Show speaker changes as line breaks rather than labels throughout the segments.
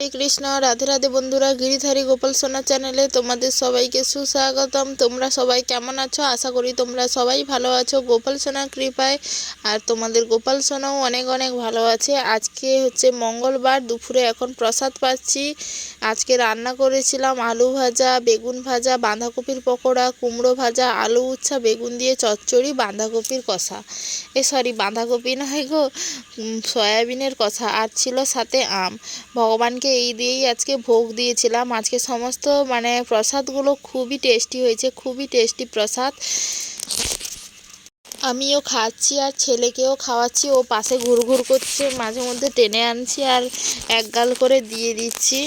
হরে কৃষ্ণ, রাধে রাধে বন্ধুরা, গিরিধারী গোপাল সোনা চ্যানেলে তোমাদের সবাইকে সুস্বাগতম। তোমরা সবাই কেমন আছো? আশা করি তোমরা সবাই ভালো আছো। গোপাল সোনার কৃপায় আর তোমাদের গোপাল সোনাও অনেক অনেক ভালো আছে। আজকে হচ্ছে মঙ্গলবার, দুপুরে এখন প্রসাদ পাচ্ছি। আজকে রান্না করেছিলাম আলু ভাজা, বেগুন ভাজা, বাঁধাকপির পকোড়া, কুমড়ো ভাজা, আলু উচ্ছা, বেগুন দিয়ে চচ্চড়ি, বাঁধাকপির কষা। এ সরি, বাঁধাকপি নয় গো সয়াবিনের কষা। আর ছিল সাথে আম। ভগবানকে এই দিয়েই আজকে ভোগ দিয়েছিলাম। আজকে সমস্ত মানে প্রসাদগুলো খুবই টেস্টি হয়েছে, খুবই টেস্টি প্রসাদ। আমিও খাচ্ছি আর ছেলেকেও খাওয়াচ্ছি, ও পাশে ঘুরঘুর করছে, মাঝে মধ্যে টেনে আনছি আর এক গাল করে দিয়ে দিচ্ছি।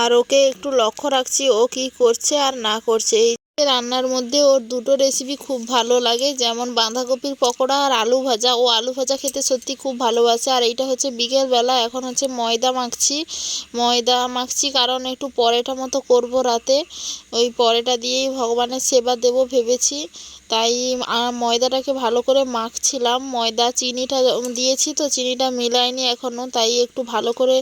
আর ওকে একটু লক্ষ্য রাখছি, ও কি করছে আর না করছে। এই রান্নার মধ্যে ওর দুটো রেসিপি খুব ভালো লাগে। যেমন বাঁধাকপির পকোড়া আর আলু ভাজা। ও আলু ভাজা খেতে সত্যি খুব ভালোবাসে। আর এইটা হচ্ছে বিকেলবেলা, এখন হচ্ছে ময়দা মাখছি। ময়দা মাখছি কারণ একটু পরেটা মতো করব রাতে। ওই পরেটা দিয়েই ভগবানের সেবা দেব ভেবেছি। তাই ময়দাটাকে ভালো করে মাখছিলাম। ময়দা, চিনিটা দিয়েছি তো চিনিটা মিলাইনি এখনও তাই একটু ভালো করে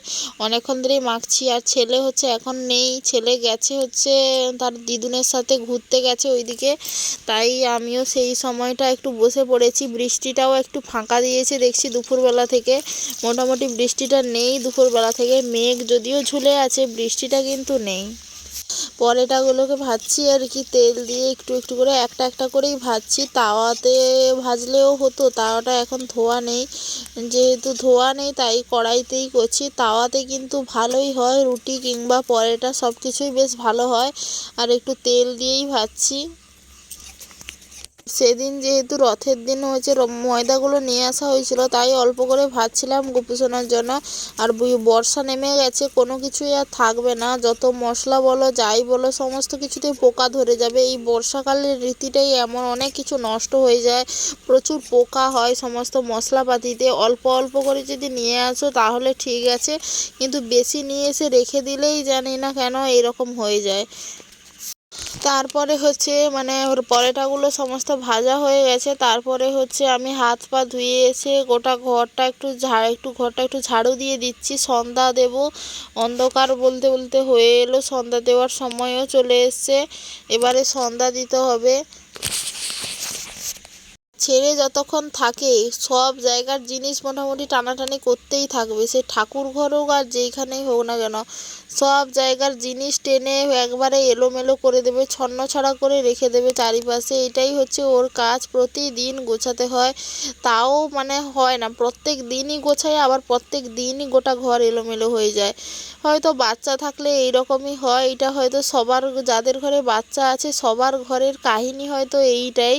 অনেকক্ষণ ধরেই মাখছি। আর ছেলে হচ্ছে এখন নেই, ছেলে গেছে হচ্ছে, তার দিদুনের সাথে ঘুরতে গেছে ওইদিকে। তাই আমিও সেই সময়টা একটু বসে পড়েছি। বৃষ্টিটাও একটু ফাঁকা দিয়েছে দেখছি দুপুরবেলা থেকে। মোটামুটি বৃষ্টিটা নেই দুপুরবেলা থেকে, মেঘ যদিও ঝুলে আছে, বৃষ্টিটা কিন্তু নেই। পরেটাগুলোকে ভাজছি আর কি, তেল দিয়ে একটু একটু করে একটা একটা করেই ভাজছি। তাওয়াতে ভাজলেও হতো, তাওয়াটা এখন ধোয়া নেই। যেহেতু ধোয়া নেই, তাই কড়াইতেই করছি। তাওয়াতে কিন্তু ভালোই হয়, রুটি কিংবা পরোটা সব কিছুই বেশ ভালো হয়। আর একটু তেল দিয়েই ভাজছি। সেদিন যেহেতু রথের দিন হয়েছে ময়দাগুলো নিয়ে আসা হয়েছিল, তাই অল্প করে ভাজছিলাম গোপুসোনার জন্য। আর বর্ষা নেমে গেছে, কোনো কিছুই আর থাকবে না। যত মশলা বলো, যাই বলো, সমস্ত কিছুতেই পোকা ধরে যাবে। এই বর্ষাকালের রীতিটাই এমন, অনেক কিছু নষ্ট হয়ে যায়। প্রচুর পোকা হয় সমস্ত মশলাপাতিতে। অল্প অল্প করে যদি নিয়ে আসো, তাহলে ঠিক আছে। কিন্তু বেশি নিয়ে এসে রেখে দিলেই জানি না কেন এরকম হয়ে যায়। তারপরে হচ্ছে মানে ওর পরোটাগুলো সমস্ত ভাজা হয়ে গেছে। তারপরে হচ্ছে আমি হাত পা ধুয়ে এসে গোটা ঘরটা একটু ঝাড় একটু ঘরটা একটু ঝাড়ু দিয়ে দিচ্ছি। সন্ধ্যা দেব অন্ধকার বলতে বলতে হয়ে এলো। সন্ধ্যা দেওয়ার সময়ও চলে এসছে। এবারে সন্ধ্যা দিতে হবে। ছেড়ে যতক্ষণ থাকে, সব জায়গার জিনিস মোটামুটি টানাটানি করতেই থাকবে। সে ঠাকুর ঘর হোক আর যেইখানেই হোক না কেন সব জায়গার জিনিস টেনে একবারে এলোমেলো করে দেবে ছন্ন ছড়া করে রেখে দেবে চারিপাশে। এটাই হচ্ছে ওর কাজ, প্রতিদিন গোছাতে হয়। তাও মানে হয় না, প্রত্যেক দিনই গোছায়, আবার প্রত্যেক দিনই গোটা ঘর এলোমেলো হয়ে যায়। হয়তো বাচ্চা থাকলে এইরকমই হয়, এটা হয়তো সবার, যাদের ঘরে বাচ্চা আছে, সবার ঘরের কাহিনী হয়তো এইটাই,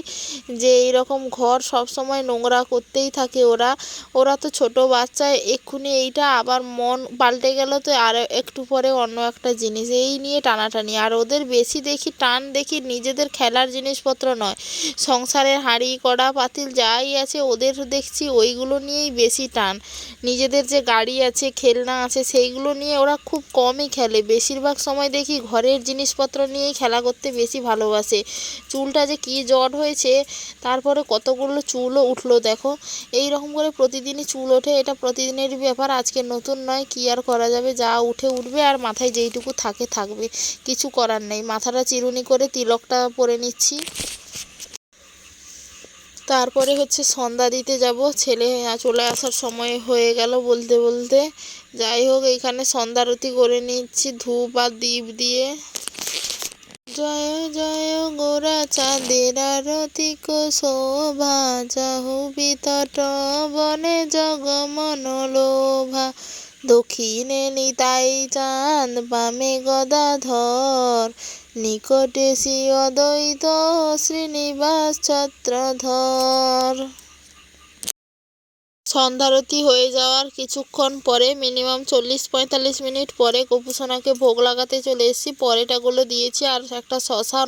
যে এইরকম ঘর সব সময় নোংরা করতেই থাকে ওরা। ওরা তো ছোট বাচ্চা, এক্ষুনি এইটা আবার মন পাল্টে গেল তো আর একটু পরে অন্য একটা জিনিস, এই নিয়ে টানাটানি। আর ওদের বেশি দেখি টান দেখি নিজেদের খেলার জিনিসপত্র নয়। সংসারের হাঁড়ি, কড়া, পাতিল যাই আছে, ওদের দেখছি ওইগুলো নিয়েই বেশি টান। নিজেদের যে গাড়ি আছে, খেলনা আছে, সেইগুলো নিয়ে ওরা খুব কমই খেলে। বেশিরভাগ সময় দেখি ঘরের জিনিসপত্র নিয়েই খেলা করতে বেশি ভালোবাসে। চুলটা যে কী জট হয়েছে, তারপরে কতগুলো চুলও উঠল, দেখো। এই রকম করে প্রতিদিনই চুল ওঠে, এটা প্রতিদিনের ব্যাপার। আজকে নতুন নয়, কী আর করা যাবে? যা উঠে উঠবে আর মাথায় যেইটুকু থাকে, থাকবে। কিছু করার নেই। মাথাটা চিরুনি করে তিলকটা পরে নিচ্ছি। তারপরে হচ্ছে সন্ধ্যা দিতে যাব। ছেলে চলে আসার সময় হয়ে গেল বলতে বলতে। যাই হোক এইখানে সন্ধ্যারতি করে নিচ্ছি ধূপ আর দীপ দিয়ে। জয় জয় গোরা চাঁদের আরতি শোভা। যাহু বিতট বনে জগমন লোভা দক্ষিণে নিতাই চাঁদ বামে গদাধর নিকটে শ্রী অদ্বৈত শ্রীনিবাস ছত্রধর। সন্ধ্যারতি হয়ে যাওয়ার কিছুক্ষণ পরে, মিনিমাম চল্লিশ পঁয়তাল্লিশ মিনিট পরে গোপুসোনাকে ভোগ লাগাতে চলে এসেছি। পরেটাগুলো দিয়েছি আর একটা শশা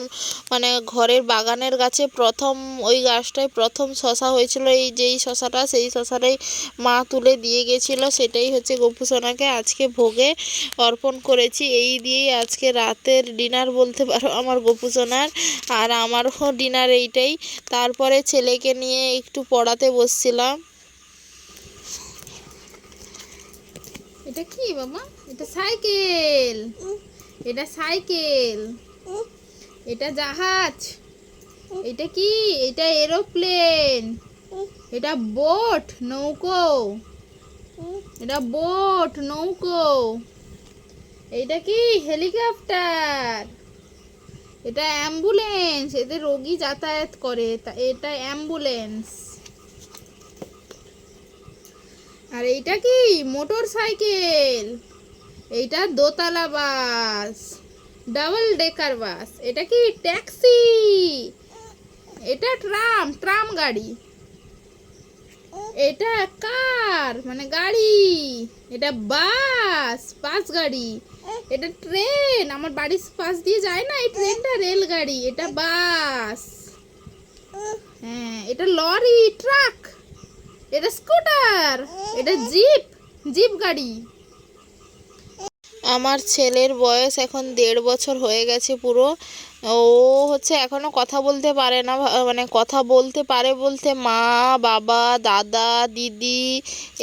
মানে ঘরের বাগানের গাছে প্রথম, ওই গাছটায় প্রথম শশা হয়েছিল। এই যেই শশাটা, সেই শশাটাই মা তুলে দিয়ে গেছিল। সেটাই হচ্ছে গোপুসোনাকে আজকে ভোগে অর্পণ করেছি। এই দিয়েই আজকে রাতের ডিনার বলতে পারো আমার গোপুসোনার আর আমারও ডিনার এইটাই। তারপরে ছেলেকে নিয়ে একটু পড়াতে বসছিলাম। এটা কি বাবা? এটা সাইকেল। এটা সাইকেল। এটা জাহাজ। এটা কি? এটা এরোপ্লেন। এটা বোট, নৌকো। এটা বোট, নৌকো। এটা কি? হেলিকপ্টার। এটা অ্যাম্বুলেন্স। এতে রোগী যাতায়াত করে। এটা অ্যাম্বুলেন্স। আর এইটা কি? মোটর সাইকেল এইটা দোতলা বাস। ডাবল ডেকার বাস। এটা কি ট্যাক্সি? এটা ট্রাম ট্রাম গাড়ি। এটা কার? মানে গাড়ি। এটা বাস বাস গাড়ি। এটা ট্রেন। আমার বাড়ির পাশ দিয়ে যায় না? এই ট্রেনটা রেলগাড়ি। এটা বাস। হ্যাঁ এটা লরি, ট্রাক। এটা স্কুটার, এটা জিপ জিপ গাড়ি। আমার ছেলের বয়স এখন দেড় বছর হয়ে গেছে পুরো। ও হচ্ছে এখনও কথা বলতে পারে না মানে কথা বলতে পারে বলতে মা, বাবা, দাদা, দিদি,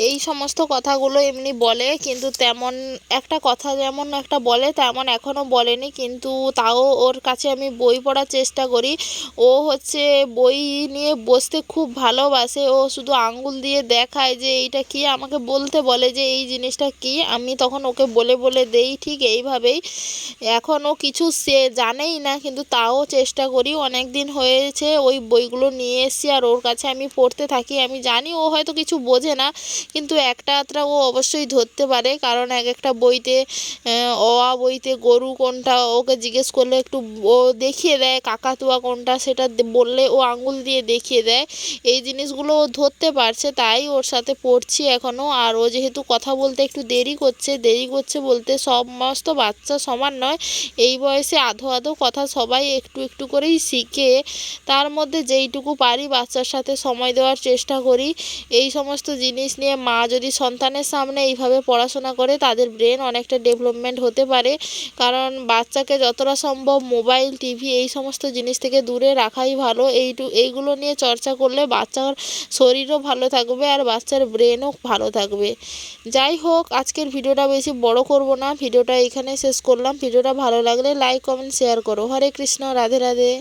এই সমস্ত কথাগুলো এমনি বলে, কিন্তু তেমন একটা কথা যেমন একটা বলে, তেমন এখনও বলেনি, কিন্তু তাও ওর কাছে আমি বই পড়ার চেষ্টা করি। ও হচ্ছে বই নিয়ে বসতে খুব ভালোবাসে, ও শুধু আঙ্গুল দিয়ে দেখায় যে এইটা কি, আমাকে বলতে বলে যে এই জিনিসটা কি, আমি তখন ওকে বলে বলে দেই ঠিক এইভাবেই। এখন ও কিছু সে জানেই না কিন্তু তাও চেষ্টা করি। অনেক দিন হয়েছে, ওই বইগুলো নিয়ে এসেছি আর ওর কাছে আমি পড়তে থাকি। আমি জানি ও হয়তো কিছু বোঝে না, কিন্তু একটা আধটা ও অবশ্যই ধরতে পারে। কারণ এক একটা বইতে অ বইতে গরু কোনটা ওকে জিজ্ঞেস করলে একটু ও দেখিয়ে দেয়, কাকাতুয়া কোনটা সেটা বললে ও আঙুল দিয়ে দেখিয়ে দেয়। এই জিনিসগুলো ও ধরতে পারছে, তাই ওর সাথে পড়ছি এখনও আর ও যেহেতু কথা বলতে একটু দেরি করছে দেরি করছে বলতে সমস্ত বাচ্চা সমান নয়। এই বয়সে আধো আধো কথা সবাই একটু একটু করেই শিখে তার মধ্যে যেইটুকু পারি বাচ্চার সাথে সময় দেওয়ার চেষ্টা করি। এই সমস্ত জিনিস নিয়ে মা যদি সন্তানের সামনে এইভাবে পড়াশোনা করে তাদের ব্রেন অনেকটা ডেভেলপমেন্ট হতে পারে। কারণ বাচ্চাকে যতটা সম্ভব মোবাইল টিভি এই সমস্ত জিনিস থেকে দূরে রাখাই ভালো। এইটু, এইগুলো নিয়ে চর্চা করলে বাচ্চার শরীরও ভালো থাকবে আর বাচ্চার ব্রেনও ভালো থাকবে। যাই হোক, আজকের ভিডিওটা বেশি বড় করব না। ভিডিওটা এখানে শেষ করলাম। ভিডিওটা ভালো লাগলে লাইক কমেন্ট শেয়ার করো। হরে কৃষ্ণ রাধে রাধে।